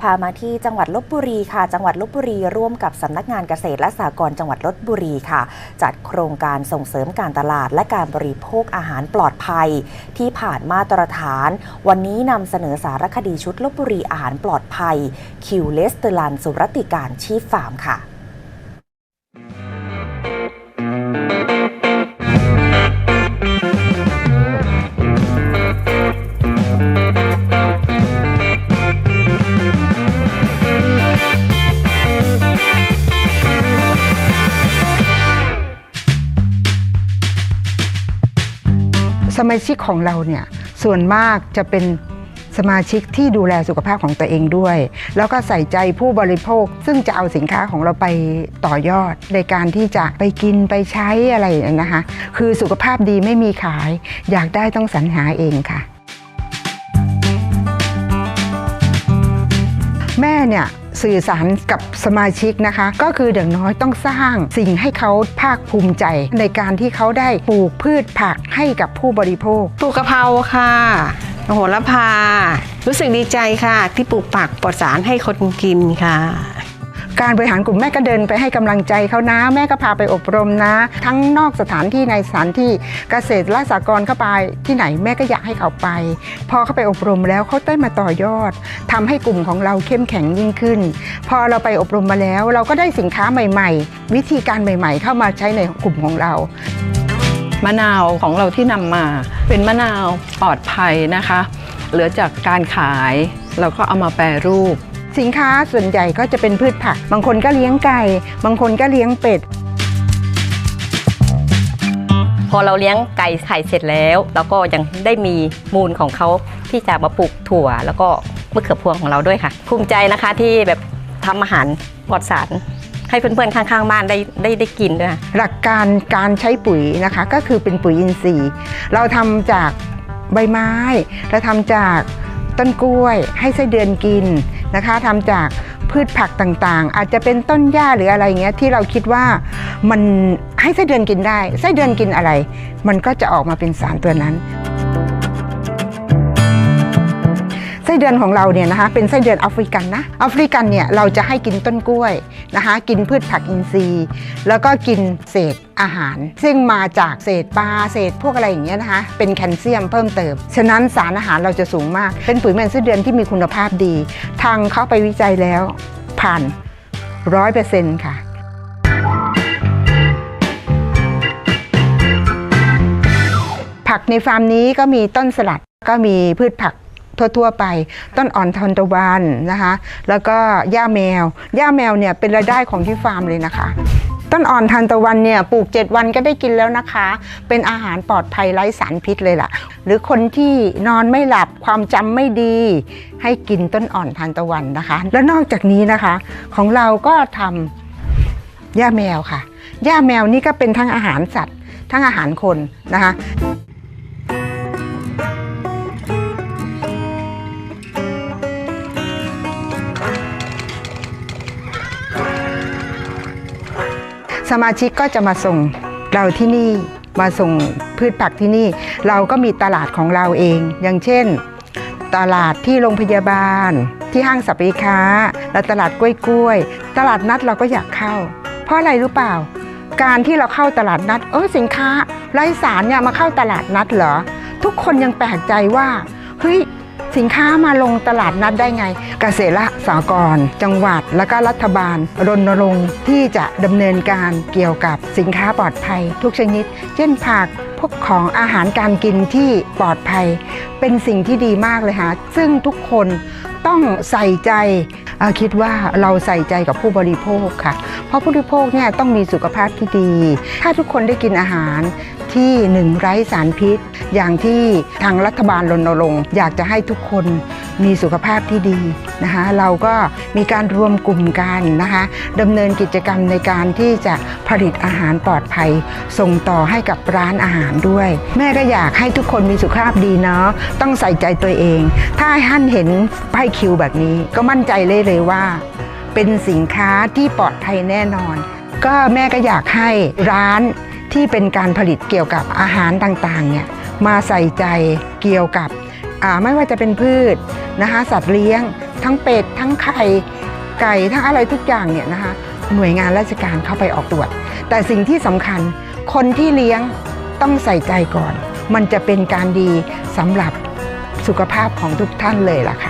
พามาที่จังหวัดลบบุรีค่ะ จังหวัดลบบุรีร่วมกับสำนักงานเกษตรและสหกรณ์จังหวัดลบบุรีค่ะ จัดโครงการส่งเสริมการตลาดและการบริโภคอาหารปลอดภัย ที่ผ่านมาตรฐาน วันนี้นำเสนอสารคดีชุดลบบุรีอาหารปลอดภัย คิวเลสเตอร์ลันสุรติการชีฟฟาร์มค่ะ สมาชิกของเราเนี่ยส่วนมากจะเป็นสมาชิกที่ดูแลสุขภาพของตัวเองด้วย แล้วก็ใส่ใจผู้บริโภค ซึ่งจะเอาสินค้าของเราไปต่อยอด ในการที่จะไปกินไปใช้อะไรนะคะ คือสุขภาพดีไม่มีขาย อยากได้ต้องสรรหาเองค่ะ แม่เนี่ย สื่อสารกับสมาชิกนะคะ ก็คืออย่างน้อยต้องสร้างสิ่งให้เขาภาคภูมิใจ ในการที่เขาได้ปลูกพืชผักให้กับผู้บริโภคปลูกกะเพราค่ะโหระพา รู้สึกดีใจค่ะ ที่ปลูกผักปลอดสารให้คนกินค่ะ การบริหารกลุ่มแม่ก็เดินไปให้กำลังใจเขานะ แม่ก็พาไปอบรมนะ ทั้งนอกสถานที่ในสถานที่เกษตรและสากรณ์เข้าไปที่ไหนแม่ก็อยากให้เขาไป พอเขาไปอบรมแล้วเขาได้มาต่อยอดทำให้กลุ่มของเราเข้มแข็งยิ่งขึ้น พอเราไปอบรมมาแล้ว เราก็ได้สินค้าใหม่ ๆ วิธีการใหม่ ๆ เข้ามาใช้ในกลุ่มของเรามะนาวของเราที่นำมาเป็นมะนาวปลอดภัยนะคะ เหลือจากการขายเราก็เอามาแปรรูป สินค้าส่วนใหญ่ก็จะเป็นพืชผัก บางคนก็เลี้ยงไก่ บางคนก็เลี้ยงเป็ด พอเราเลี้ยงไก่ไข่เสร็จแล้วเราก็ยังได้มีมูลของเขาที่จะมาปลูกถั่ว แล้วก็มะเขือพวงของเราด้วยค่ะ ภูมิใจนะคะที่แบบทำอาหารปลอดสารให้เพื่อนๆข้างๆบ้านได้ได้ได้กินด้วยค่ะหลักการการใช้ปุ๋ยนะคะก็คือเป็นปุ๋ยอินทรีย์ เราทำจากใบไม้ เราทำจาก ต้นกล้วยให้ไส้เดือนกินนะคะทำจากพืชผักต่างๆ อาจจะเป็นต้นหญ้าหรืออะไรเงี้ยที่เราคิดว่ามันให้ไส้เดือนกินได้ไส้เดือนกินอะไร มันก็จะออกมาเป็นสารตัวนั้น ไส้เดือนของเราเนี่ยนะคะเป็นไส้เดือนแอฟริกันนะแอฟริกันเนี่ยเราจะให้กินต้นกล้วยนะคะกินพืชผักอินทรีย์ แล้วก็กินเศษอาหาร ซึ่งมาจากเศษปลาเศษพวกอะไรอย่างเงี้ยนะคะเป็นแคลเซียมเพิ่มเติม ฉะนั้นสารอาหารเราจะสูงมาก เป็นปุ๋ยแมนไส้เดือนที่มีคุณภาพดี ทางเข้าไปวิจัยแล้วผ่านร้อยเปอร์เซ็นต์ค่ะผักในฟาร์มนี้ก็มีต้นสลัดก็มีพืชผัก ทั่ว ๆ ไป ต้นอ่อนทานตะวันนะคะ แล้วก็หญ้าแมวหญ้าแมวเนี่ยเป็นรายได้ของที่ฟาร์มเลยนะคะต้นอ่อนทานตะวันเนี่ยปลูก 7 วันก็ได้กินแล้วนะคะ เป็นอาหารปลอดภัยไร้สารพิษเลยล่ะ หรือคนที่นอนไม่หลับความจำไม่ดี ให้กินต้นอ่อนทานตะวันนะคะ แล้วนอกจากนี้นะคะ ของเราก็ทำหญ้าแมวค่ะหญ้าแมวนี่ก็เป็นทั้งอาหารสัตว์ ทั้งอาหารคนนะคะ สมาชิกก็จะมาส่งเราที่นี่มาส่งพืชผักที่นี่ เราก็มีตลาดของเราเอง อย่างเช่น ตลาดที่โรงพยาบาล ที่ห้างสรรพสินค้า และตลาดกล้วยกล้วยๆตลาดนัดเราก็อยากเข้า เพราะอะไรรู้เปล่า การที่เราเข้าตลาดนัด เออสินค้าไร้สารเนี่ยมาเข้าตลาดนัดเหรอ ทุกคนยังแปลกใจว่าเฮ้ย สินค้ามาลงตลาดนัดได้ไง เกษตรสากร จังหวัด และก็รัฐบาล รณรงค์ที่จะดำเนินการเกี่ยวกับสินค้าปลอดภัย ทุกชนิด เช่นผักพวกของอาหารการกินที่ปลอดภัย เป็นสิ่งที่ดีมากเลยค่ะซึ่งทุกคน ต้องใส่ใจคิดว่าเราใส่ใจกับผู้บริโภคค่ะ เพราะผู้บริโภคเนี่ยต้องมีสุขภาพที่ดี ถ้าทุกคนได้กินอาหารที่หนึ่งไร้สารพิษ อย่างที่ทางรัฐบาลรณรงค์อยากจะให้ทุกคนมีสุขภาพที่ดีนะคะเราก็มีการรวมกลุ่มกันนะคะดำเนินกิจกรรมในการที่จะผลิตอาหารปลอดภัย ส่งต่อให้กับร้านอาหารด้วย แม่ก็อยากให้ทุกคนมีสุขภาพดีเนาะต้องใส่ใจตัวเอง ถ้าท่านเห็นป้ายคิวแบบนี้ ก็มั่นใจเลยเลยว่า เป็นสินค้าที่ปลอดภัยแน่นอน ก็แม่ก็อยากให้ร้านที่เป็นการผลิตเกี่ยวกับอาหารต่างๆเนี่ยมาใส่ใจเกี่ยวกับไม่ว่าจะเป็นพืชนะคะสัตว์เลี้ยง ทั้งเป็ดทั้งไข่ไก่ทั้งอะไรทุกอย่างเนี่ยนะคะหน่วยงานราชการเข้าไปออกตรวจ แต่สิ่งที่สำคัญคนที่เลี้ยงต้องใส่ใจก่อน มันจะเป็นการดีสำหรับสุขภาพของทุกท่านเลยล่ะค่ะ